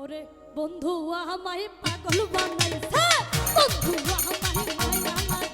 ওরে বন্ধু আমায় পাগল বানাইছে। বন্ধু আমায় মায়া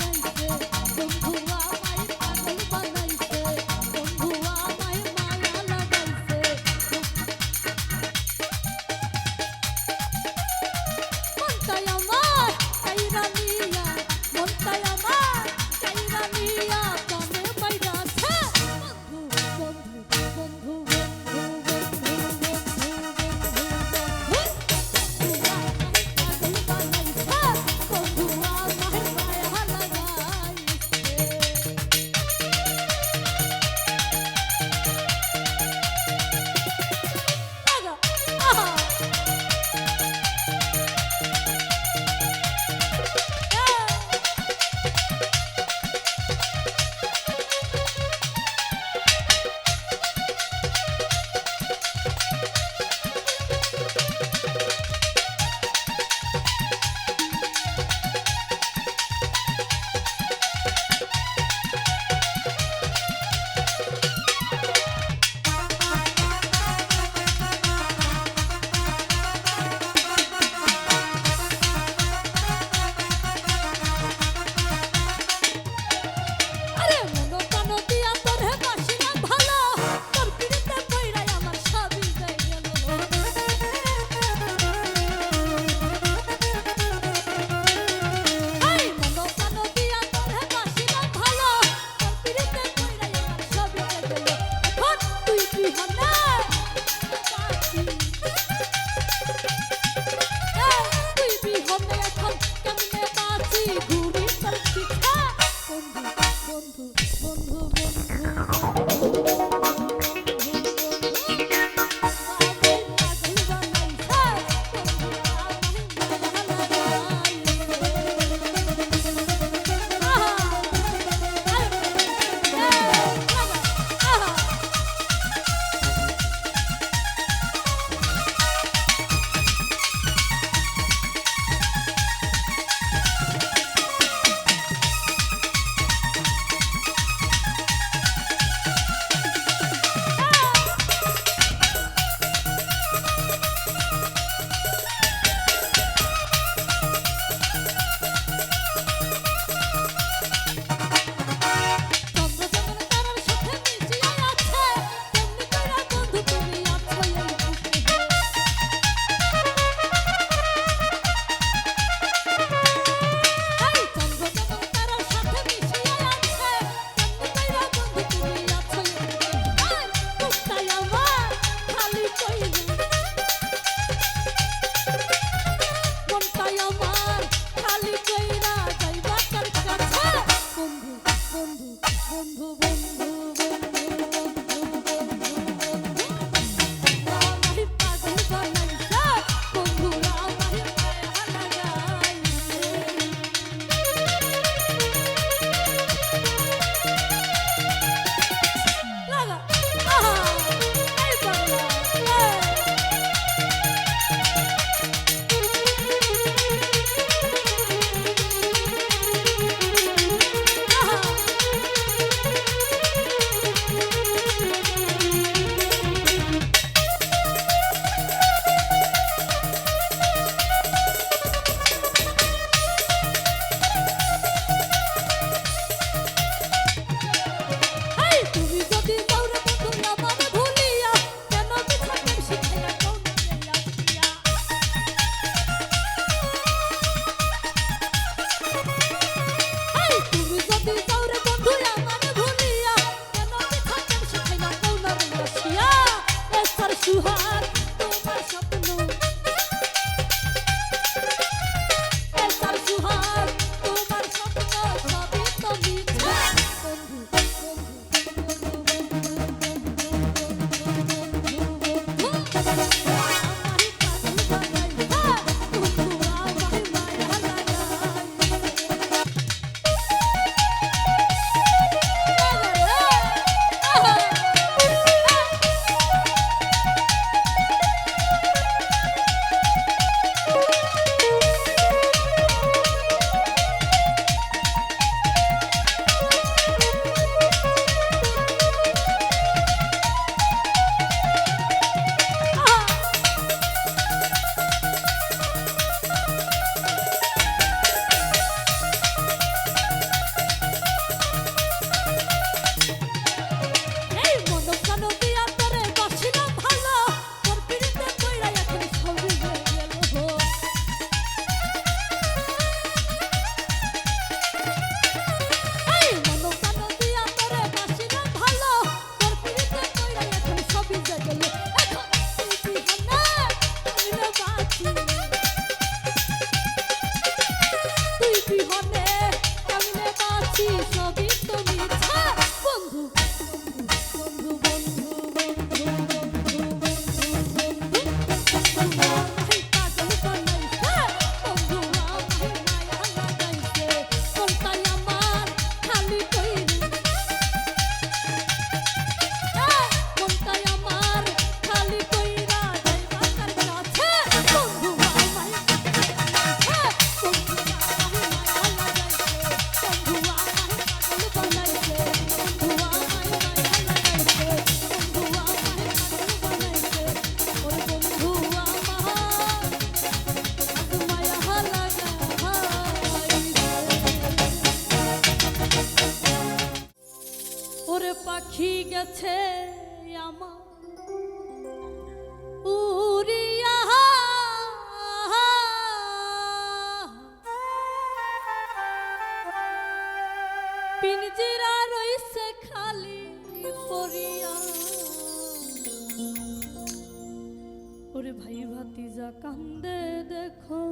ওরে ভাই ভাতিজা কান্দে দেখো।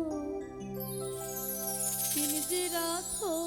পিনজিরা ধরিয়া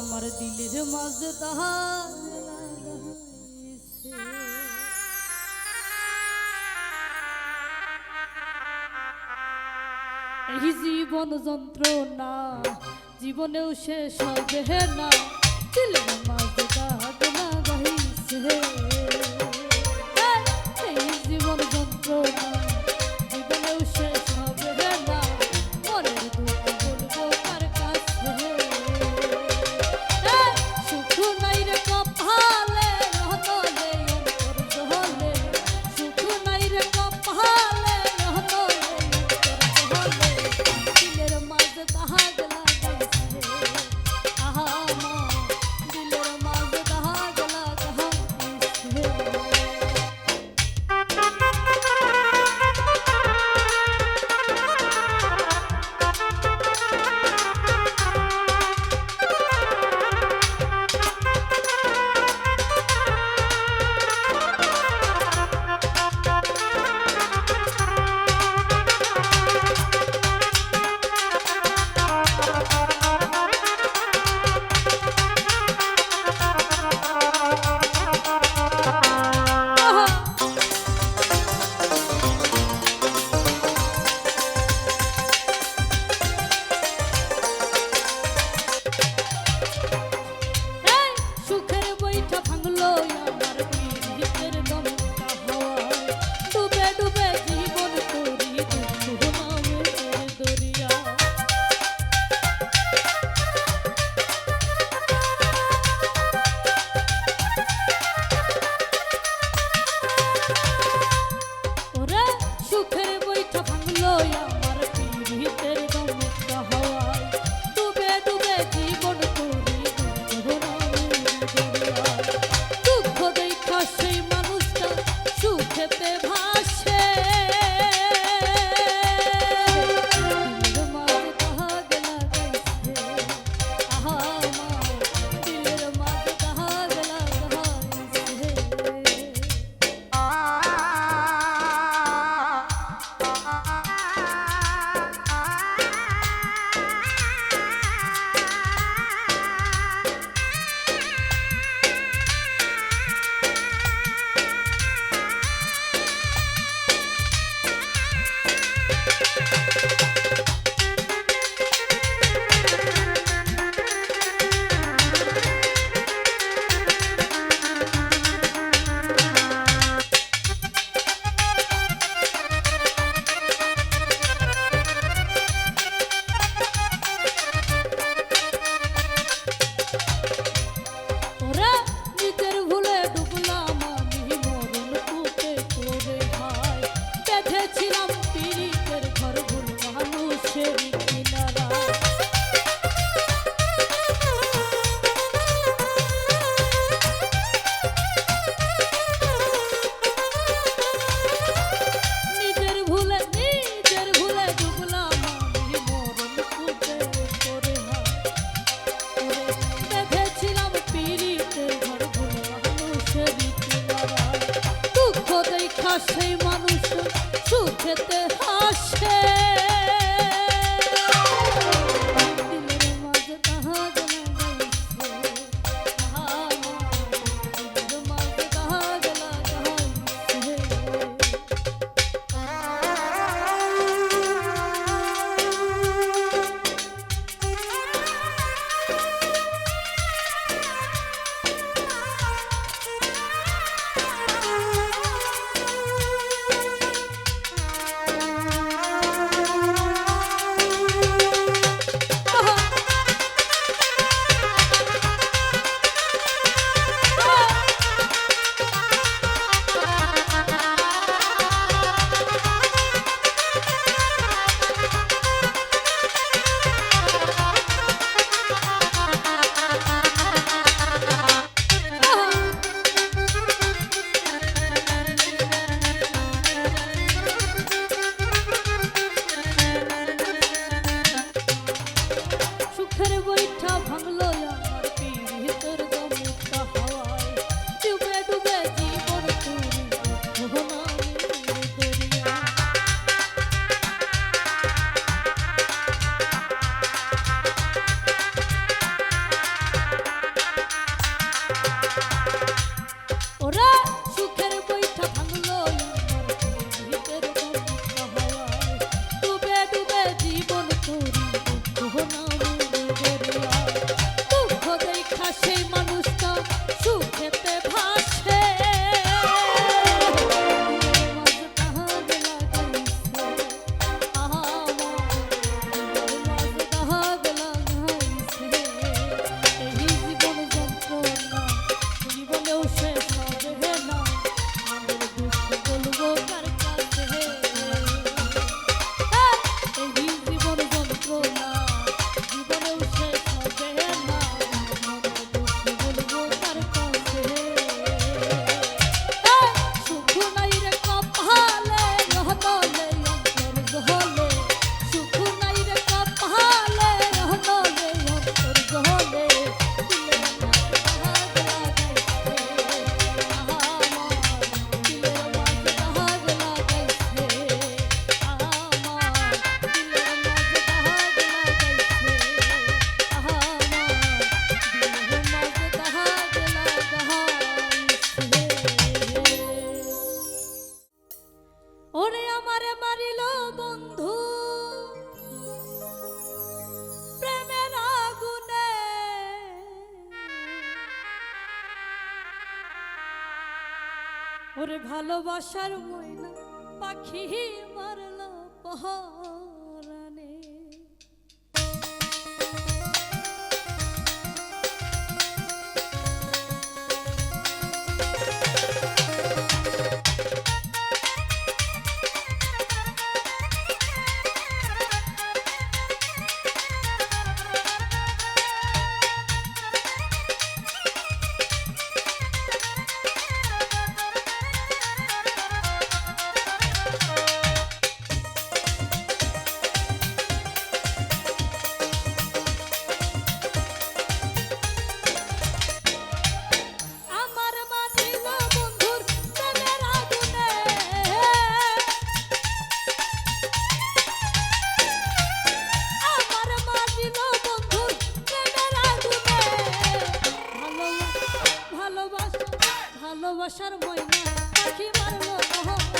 আমার দিলের মাঝে তাহা এই জীবন যন্ত্রণা, জীবনেও শেষ হবে না। দিলের মাঝে তাহা গাহিছে ভালোবাসার ময়না পাখি মারলো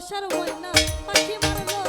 রসার বন্যা পাখি মারলো